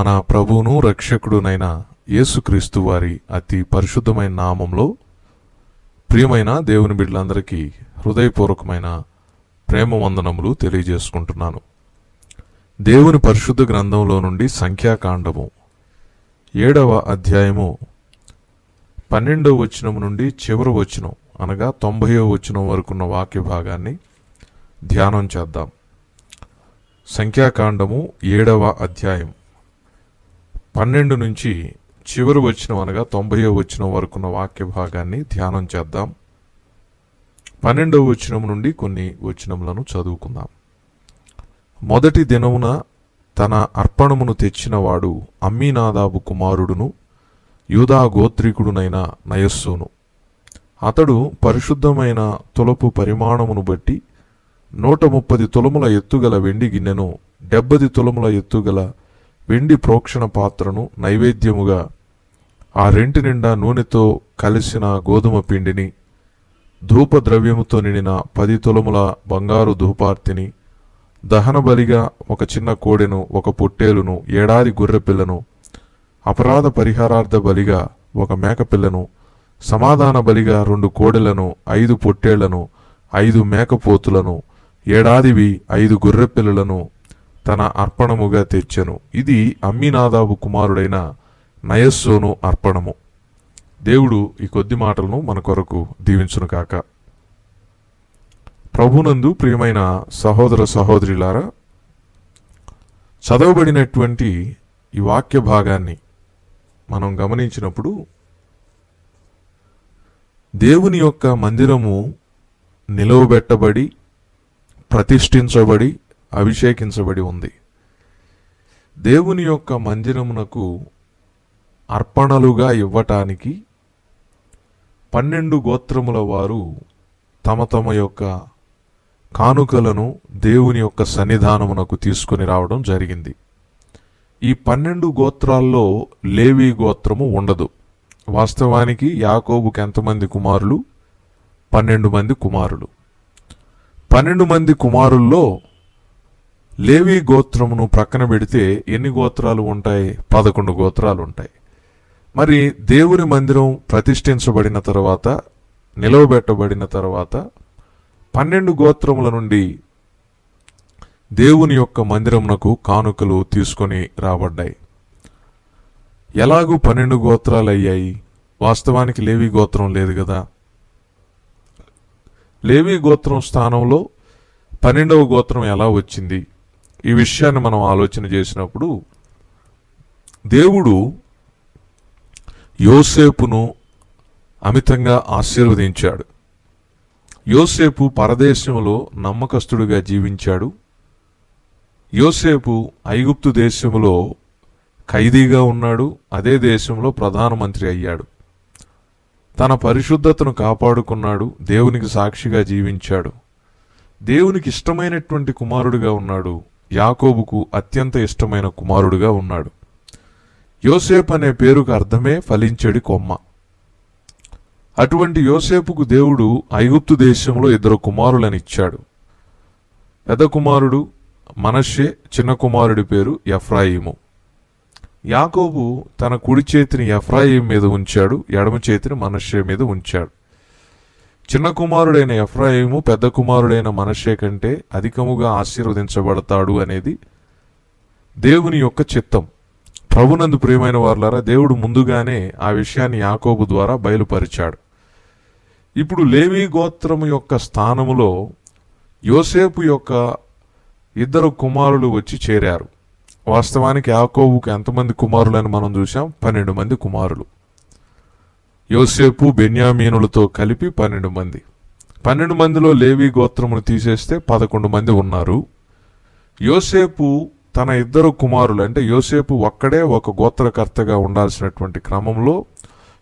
మన ప్రభువును రక్షకుడునైన యేసుక్రీస్తు వారి అతి పరిశుద్ధమైన నామంలో ప్రియమైన దేవుని బిడ్డలందరికీ హృదయపూర్వకమైన ప్రేమ వందనములు తెలియజేసుకుంటున్నాను. దేవుని పరిశుద్ధ గ్రంథంలో నుండి సంఖ్యాకాండము ఏడవ అధ్యాయము పన్నెండవ వచనం నుండి చివరి వచనం అనగా తొంభైవ వచనం వరకున్న వాక్య భాగాన్ని ధ్యానం చేద్దాం. సంఖ్యాకాండము ఏడవ అధ్యాయం పన్నెండు నుంచి చివరి వచ్చిన అనగా తొంభై వచనం వరకున్న వాక్య భాగాన్ని ధ్యానం చేద్దాం. పన్నెండవ వచనం నుండి కొన్ని వచనములను చదువుకుందాం. మొదటి దినమున తన అర్పణమును తెచ్చినవాడు అమ్మీనాదాబు కుమారుడును యూదా గోత్రికుడునైన నయస్సును. అతడు పరిశుద్ధమైన తులపు పరిమాణమును బట్టి నూట ముప్పది తులముల ఎత్తుగల వెండి గిన్నెను డెబ్బది తులముల ఎత్తుగల వెండి ప్రోక్షణ పాత్రను నైవేద్యముగా ఆ రెంటి నిండా నూనెతో కలిసిన గోధుమ పిండిని ధూప ద్రవ్యముతో నిండిన పది తులముల బంగారు ధూపార్తిని దహన బలిగా ఒక చిన్న కోడెను ఒక పొట్టేలును ఏడాది గొర్రెపిల్లను అపరాధ పరిహారార్థ బలిగా ఒక మేకపిల్లను సమాధాన బలిగా రెండు కోడెలను ఐదు పొట్టేళ్ళను ఐదు మేకపోతులను ఏడాదివి ఐదు గొర్రెపిల్లలను తన అర్పణముగా తెచ్చెను. ఇది అమ్మినాదాబు కుమారుడైన నయస్సోను అర్పణము. దేవుడు ఈ కొద్ది మాటలను మన కొరకు దీవించును కాక ప్రభునందు ప్రియమైన సహోదర సహోదరులారా చదవబడినటువంటి ఈ వాక్య భాగాన్ని మనం గమనించినప్పుడు దేవుని యొక్క మందిరము నిలవబెట్టబడి ప్రతిష్ఠించబడి అభిషేకించబడి ఉంది. దేవుని యొక్క మందిరమునకు అర్పణలుగా ఇవ్వటానికి పన్నెండు గోత్రముల వారు తమ తమ యొక్క కానుకలను దేవుని యొక్క సన్నిధానమునకు తీసుకొని రావడం జరిగింది. ఈ పన్నెండు గోత్రాల్లో లేవి గోత్రము ఉండదు. వాస్తవానికి యాకోబుకి ఎంతమంది కుమారులు? పన్నెండు మంది కుమారులు. పన్నెండు మంది కుమారుల్లో లేవి గోత్రమును ప్రక్కన పెడితే ఎన్ని గోత్రాలు ఉంటాయి? పదకొండు గోత్రాలు ఉంటాయి. మరి దేవుని మందిరం ప్రతిష్ఠించబడిన తర్వాత నిలవబెట్టబడిన తర్వాత పన్నెండు గోత్రముల నుండి దేవుని యొక్క మందిరమునకు కానుకలు తీసుకొని రాబడ్డాయి. ఎలాగూ పన్నెండు గోత్రాలు అయ్యాయి? వాస్తవానికి లేవి గోత్రం లేదు కదా? లేవి గోత్రం స్థానంలో పన్నెండవ గోత్రం ఎలా వచ్చింది? ఈ విషయాన్ని మనం ఆలోచన చేసినప్పుడు దేవుడు యోసేపును అమితంగా ఆశీర్వదించాడు. యోసేపు పరదేశంలో నమ్మకస్తుడిగా జీవించాడు. యోసేపు ఐగుప్తు దేశంలో ఖైదీగా ఉన్నాడు. అదే దేశంలో ప్రధానమంత్రి అయ్యాడు. తన పరిశుద్ధతను కాపాడుకున్నాడు. దేవునికి సాక్షిగా జీవించాడు. దేవునికి ఇష్టమైనటువంటి కుమారుడిగా ఉన్నాడు. యాకోబుకు అత్యంత ఇష్టమైన కుమారుడిగా ఉన్నాడు. యోసేపు అనే పేరుకు అర్థమే ఫలించడి కొమ్మ. అటువంటి యోసేపుకు దేవుడు ఐగుప్తు దేశంలో ఇద్దరు కుమారులను ఇచ్చాడు పెద్ద కుమారుడు మనషే చిన్న కుమారుడి పేరు ఎఫ్రాయిము. యాకోబు తన కుడి చేతిని ఎఫ్రాయిం మీద ఉంచాడు ఎడమ చేతిని మనషే మీద ఉంచాడు. చిన్న కుమారుడైన ఎఫ్రాయిము పెద్ద కుమారుడైన మనషే కంటే అధికముగా ఆశీర్వదించబడతాడు అనేది దేవుని యొక్క చిత్తం. ప్రభునందు ప్రియమైన వారులారా దేవుడు ముందుగానే ఆ విషయాన్ని యాకోబు ద్వారా బయలుపరిచాడు. ఇప్పుడు లేవి గోత్రము యొక్క స్థానములో యోసేపు యొక్క ఇద్దరు కుమారులు వచ్చి చేరారు. వాస్తవానికి యాకోబుకి ఎంతమంది కుమారులని మనం చూసాం పన్నెండు మంది కుమారులు. యోసేపు బెన్యామీనులతో కలిపి పన్నెండు మంది. పన్నెండు మందిలో లేవి గోత్రమును తీసేస్తే పదకొండు మంది ఉన్నారు. యోసేపు తన ఇద్దరు కుమారులు అంటే యోసేపు ఒక్కడే ఒక గోత్రకర్తగా ఉండాల్సినటువంటి క్రమంలో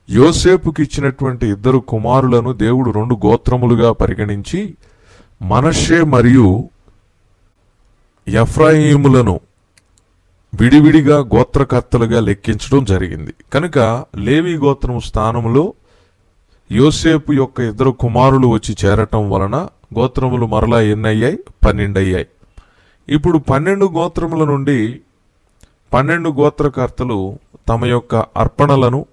యోసేపుకి ఇచ్చినటువంటి ఇద్దరు కుమారులను దేవుడు రెండు గోత్రములుగా పరిగణించి మనషే మరియు ఎఫ్రాయిములను విడివిడిగా గోత్రకర్తలుగా లెక్కించడం జరిగింది. కనుక లేవి గోత్రం స్థానంలో యోసేపు యొక్క ఇద్దరు కుమారులు వచ్చి చేరటం వలన గోత్రములు మరలా ఎన్నయ్యాయి? పన్నెండు అయ్యాయి ఇప్పుడు పన్నెండు గోత్రముల నుండి పన్నెండు గోత్రకర్తలు తమ యొక్క అర్పణలను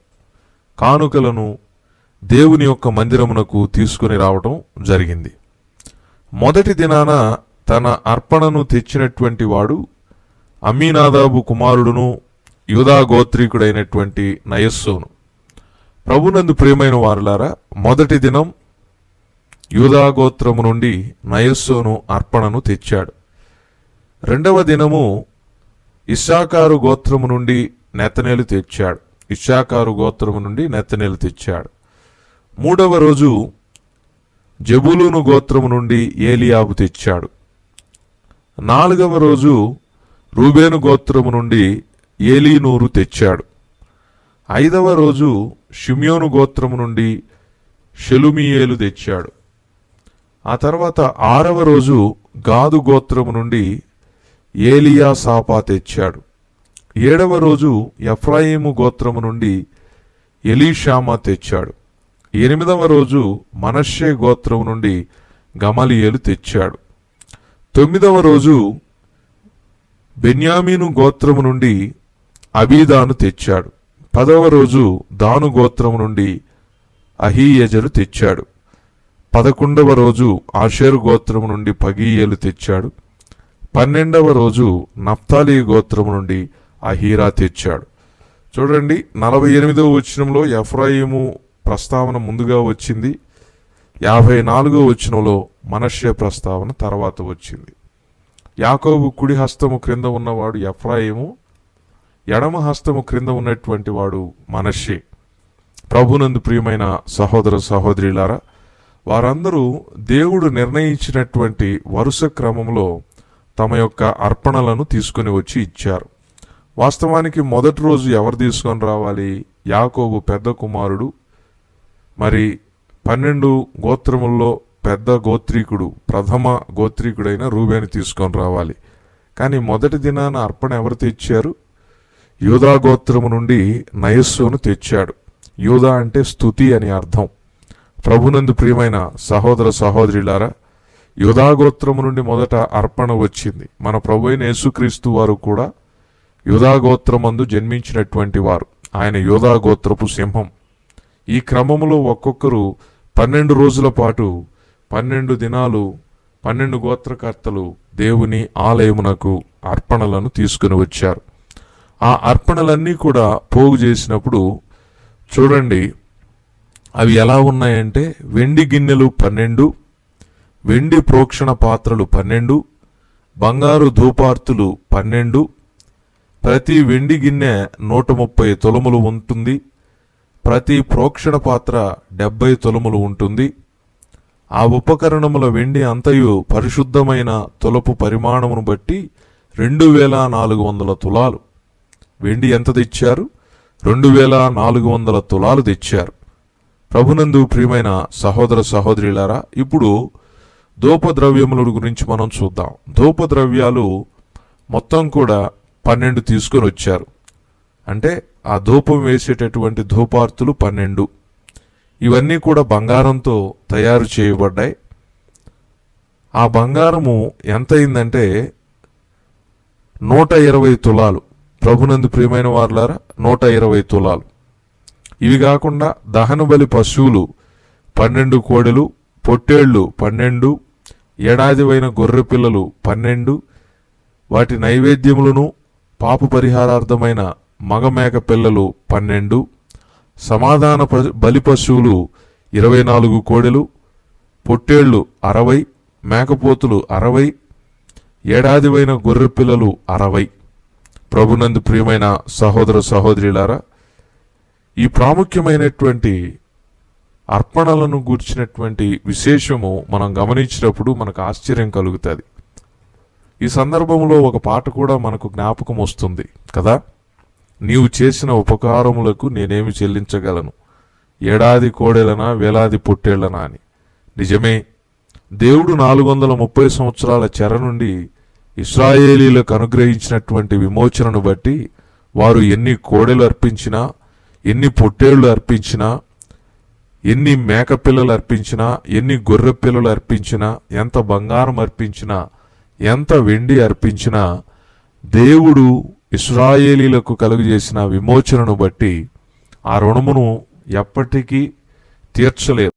కానుకలను దేవుని యొక్క మందిరమునకు తీసుకుని రావటం జరిగింది. మొదటి దినాన తన అర్పణను తెచ్చినటువంటి వాడు అమీనాదాబు కుమారుడును యూదా గోత్రీకుడైనటువంటి నయస్సోను. ప్రభునందు ప్రియమైన వారులారా మొదటి దినం యూదా గోత్రము నుండి నయస్సును అర్పణను తెచ్చాడు. రెండవ దినము ఇషాకారు గోత్రము నుండి నెతనేలు తెచ్చాడు. ఇషాకారు గోత్రము నుండి నెతనేలు తెచ్చాడు. మూడవ రోజు జబులూను గోత్రము నుండి ఏలియాబు తెచ్చాడు. నాలుగవ రోజు రూబేను గోత్రము నుండి ఏలీనూరు తెచ్చాడు. ఐదవ రోజు షిమ్యోను గోత్రము నుండి షెలుమియేలు తెచ్చాడు. ఆ తర్వాత ఆరవ రోజు గాదు గోత్రము నుండి ఏలియా సాపా తెచ్చాడు. ఏడవ రోజు ఎఫ్రాయిము గోత్రము నుండి ఎలీషామా తెచ్చాడు. ఎనిమిదవ రోజు మనషే గోత్రము నుండి గమలియేలు తెచ్చాడు. తొమ్మిదవ రోజు బెన్యామీను గోత్రము నుండి అబీదాను తెచ్చాడు. పదవ రోజు దాను గోత్రము నుండి అహీయజరు తెచ్చాడు. పదకొండవ రోజు ఆషేరు గోత్రము నుండి పగీయలు తెచ్చాడు. పన్నెండవ రోజు నఫ్తాలి గోత్రము నుండి అహీరా తెచ్చాడు. చూడండి నలభై ఎనిమిదవ వచనంలో ఎఫ్రాయిము ప్రస్తావన ముందుగా వచ్చింది. యాభై నాలుగో వచనంలో మనష్య ప్రస్తావన తర్వాత వచ్చింది. యాకోబు కుడి హస్తము క్రింద ఉన్నవాడు ఎఫ్రాయిము ఎడమ హస్తము క్రింద ఉన్నటువంటి వాడు మనషే ప్రభునందు ప్రియమైన సహోదర సహోదరిలారా వారందరూ దేవుడు నిర్ణయించినటువంటి వరుస క్రమంలో తమ యొక్క అర్పణలను తీసుకుని వచ్చి ఇచ్చారు. వాస్తవానికి మొదటి రోజు ఎవరు తీసుకొని రావాలి? యాకోబు పెద్ద కుమారుడు. మరి పన్నెండు గోత్రముల్లో పెద్ద గోత్రీకుడు ప్రథమ గోత్రీకుడైన రూబేని తీసుకొని రావాలి. కానీ మొదటి దినాన అర్పణ ఎవరు తెచ్చారు? యూదా గోత్రము నుండి నయస్సును తెచ్చాడు. యూదా అంటే స్తుతి అని అర్థం. ప్రభునందు ప్రియమైన సహోదర సహోదరులారా యూదా గోత్రము నుండి మొదట అర్పణ వచ్చింది. మన ప్రభు అయిన యేసుక్రీస్తు వారు కూడా యూదా గోత్రమందు జన్మించినటువంటి వారు. ఆయన యూదా గోత్రపు సింహం. ఈ క్రమములో ఒక్కొక్కరు పన్నెండు రోజుల పాటు పన్నెండు దినాలు పన్నెండు గోత్రకర్తలు దేవుని ఆలయమునకు అర్పణలను తీసుకుని వచ్చారు. ఆ అర్పణలన్నీ కూడా పోగు చేసినప్పుడు చూడండి అవి ఎలా ఉన్నాయంటే వెండి గిన్నెలు పన్నెండు వెండి ప్రోక్షణ పాత్రలు పన్నెండు బంగారు ధూపార్తులు పన్నెండు ప్రతి వెండి గిన్నె నూట ముప్పై తొలములు ఉంటుంది ప్రతి ప్రోక్షణ పాత్ర డెబ్బై తొలములు ఉంటుంది ఆ ఉపకరణముల వెండి అంతయు పరిశుద్ధమైన తులపు పరిమాణమును బట్టి రెండు వేల నాలుగు వందల తులాలు. వెండి ఎంత తెచ్చారు? రెండు వేల నాలుగు వందల తులాలు తెచ్చారు. ప్రభునందు ప్రియమైన సహోదర సహోదరులారా ఇప్పుడు ధూపద్రవ్యముల గురించి మనం చూద్దాం. ధూపద్రవ్యాలు మొత్తం కూడా పన్నెండు తీసుకొని వచ్చారు. అంటే ఆ ధూపం వేసేటటువంటి ధూపార్తులు పన్నెండు. ఇవన్నీ కూడా బంగారంతో తయారు చేయబడ్డాయి. ఆ బంగారము ఎంత అయిందంటే నూట ఇరవై తులాలు. ప్రభునందు ప్రియమైన వారులారా నూట ఇరవై తులాలు. ఇవి కాకుండా దహనబలి పశువులు పన్నెండు కోడెలు పొట్టేళ్ళు పన్నెండు ఏడాదివైన గొర్రె పిల్లలు పన్నెండు వాటి నైవేద్యములను పాప పరిహారార్థమైన మగమేక పిల్లలు పన్నెండు సమాధాన ప- బలి పశువులు ఇరవై నాలుగు కోడెలు పొట్టేళ్ళు అరవై మేకపోతులు అరవై ఏడాదివైన గొర్రె పిల్లలు అరవై. ప్రభునందు ప్రియమైన సహోదర సహోదరులారా ఈ ప్రాముఖ్యమైనటువంటి అర్పణలను గూర్చినటువంటి విశేషము మనం గమనించినప్పుడు మనకు ఆశ్చర్యం కలుగుతుంది. ఈ సందర్భంలో ఒక పాట కూడా మనకు జ్ఞాపకం వస్తుంది కదా? నీవు చేసిన ఉపకారములకు నేనేమి చెల్లించగలను? ఏడాది కోడెలనా వేలాది పొట్టేళ్ళనా అని. నిజమే దేవుడు నాలుగు వందల ముప్పై సంవత్సరాల చెర నుండి ఇస్రాయేలీలకు అనుగ్రహించినటువంటి విమోచనను బట్టి వారు ఎన్ని కోడెలు అర్పించినా ఎన్ని పొట్టేళ్ళు అర్పించినా ఎన్ని మేకపిల్లలు అర్పించినా ఎన్ని గొర్రె పిల్లలు అర్పించినా ఎంత బంగారం అర్పించినా ఎంత వెండి అర్పించినా దేవుడు ఇస్రాయేలీలకు కలుగజేసిన విమోచనను బట్టి ఆ రుణమును ఎప్పటికీ తీర్చలేదు